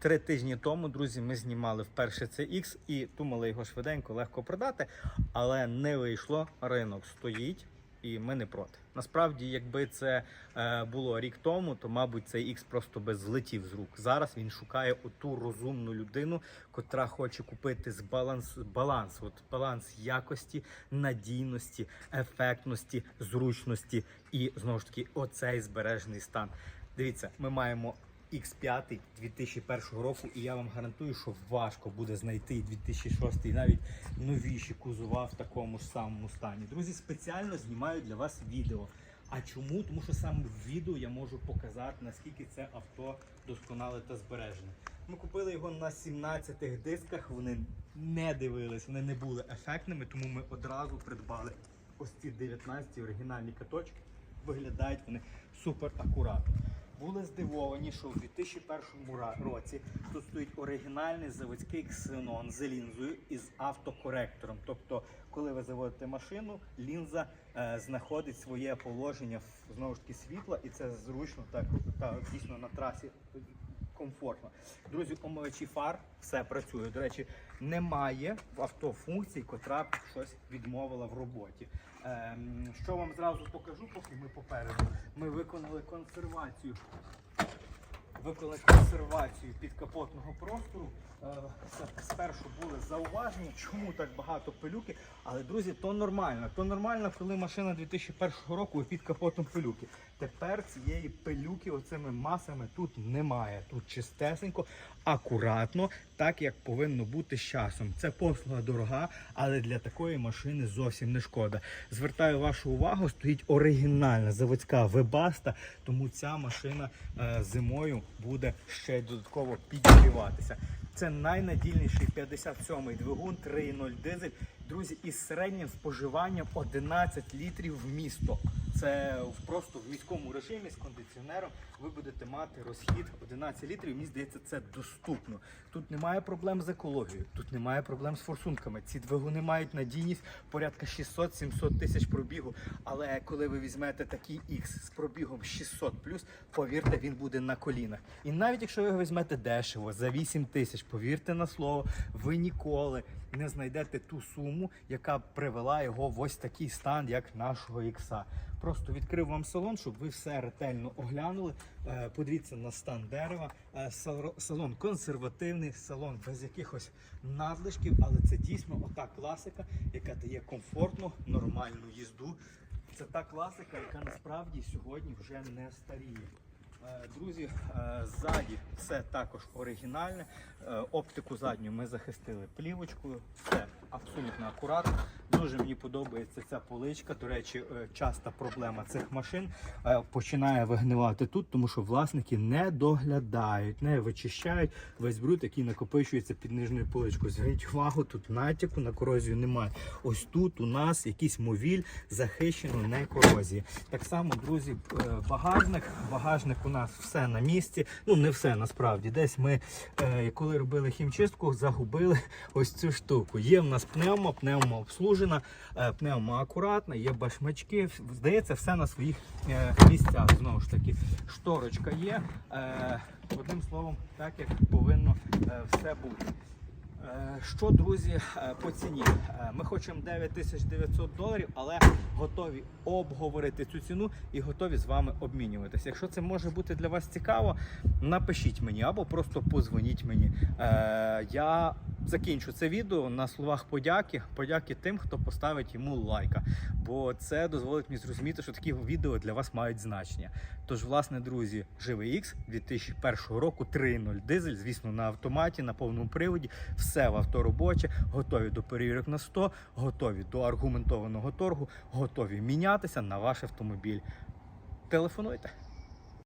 Три тижні тому, друзі, ми знімали вперше цей X і думали його швиденько, легко продати, але не вийшло. Ринок стоїть. І ми не проти. Насправді, якби це е, було рік тому, то мабуть цей X просто би злетів з рук. Зараз він шукає оту розумну людину, котра хоче купити з баланс, баланс, от баланс якості, надійності, ефектності, зручності і знову ж таки оцей збережений стан. Дивіться, ми маємо X5 2001 року, і я вам гарантую, що важко буде знайти 2006 і навіть новіші кузова в такому ж самому стані. Друзі, спеціально знімаю для вас відео. А чому? Тому що саме в відео я можу показати, наскільки це авто досконале та збережене. Ми купили його на 17 дисках, вони не дивились, вони не були ефектними, тому ми одразу придбали ось ці 19 оригінальні каточки. Виглядають вони супер акуратно. Були здивовані, що в 2001 ра- році тут стоїть оригінальний заводський ксенон з лінзою із автокоректором. Тобто, коли ви заводите машину, лінза е, знаходить своє положення знову ж таки світла, і це зручно так, та, дійсно на трасі комфортно. Друзі, омивачі фар все працює. До речі, немає в авто функції, котра б щось відмовила в роботі. Ем, що вам зразу покажу, поки ми попереду. Ми виконали консервацію. Виконали консервацію підкапотного простору. Е, Спершу були зауваження, чому так багато пилюки. Але друзі, то нормально. То нормально, коли машина 2001 року під капотом пилюки. Тепер цієї пилюки оцими масами тут немає. Тут чистесенько, акуратно, так як повинно бути з часом. Це послуга дорога, але для такої машини зовсім не шкода. Звертаю вашу увагу, стоїть оригінальна заводська вебаста, тому ця машина е, зимою буде ще додатково підігріватися. Це найнадійніший 57-й двигун 3.0 дизель. Друзі, із середнім споживанням 11 літрів в місто. Це просто в міському режимі з кондиціонером ви будете мати розхід 11 літрів. Мені здається, це доступно. Тут немає проблем з екологією, тут немає проблем з форсунками. Ці двигуни мають надійність порядка 600-700 тисяч пробігу. Але коли ви візьмете такий X з пробігом 600 повірте, він буде на колінах. І навіть якщо ви його візьмете дешево за 8 тисяч, повірте на слово, ви ніколи не знайдете ту суму, яка привела його в ось такий стан, як нашого ікса. Просто відкрив вам салон, щоб ви все ретельно оглянули. Е, Подивіться на стан дерева. Е, Салон консервативний, салон без якихось надлишків, але це дійсно ота класика, яка дає комфортну, нормальну їзду. Це та класика, яка насправді сьогодні вже не старіє. Е, Друзі, ззаді все також оригінальне. Оптику задню ми захистили плівочкою. Все абсолютно акуратно. Дуже мені подобається ця поличка. До речі, е, часта проблема цих машин е, починає вигнивати тут, тому що власники не доглядають, не вичищають весь бруд, який накопичується під нижньою поличкою. Зверніть увагу, тут натяку на корозію немає. Ось тут у нас якийсь мовіль захищено не корозії. Так само, друзі, е, багажник. Багажник у нас все на місці. Ну не все насправді. Десь ми, коли робили хімчистку, загубили ось цю штуку. Є в нас пневма, пневма обслужена, е, пневма акуратна, є башмачки. Здається, все на своїх е, місцях. Знову ж таки, шторочка є. Е, Одним словом, так як повинно все бути. Що, друзі, по ціні? Ми хочемо 9900 доларів, але готові обговорити цю ціну і готові з вами обмінюватися. Якщо це може бути для вас цікаво, напишіть мені або просто позвоніть мені. Я закінчу це відео на словах подяки. Подяки тим, хто поставить йому лайка. Бо це дозволить мені зрозуміти, що такі відео для вас мають значення. Тож, власне, друзі, живий X 2001 року 3.0 дизель, звісно, на автоматі, на повному приводі. Все в авто робоче, готові до перевірок на 100, готові до аргументованого торгу, готові мінятися на ваш автомобіль. Телефонуйте.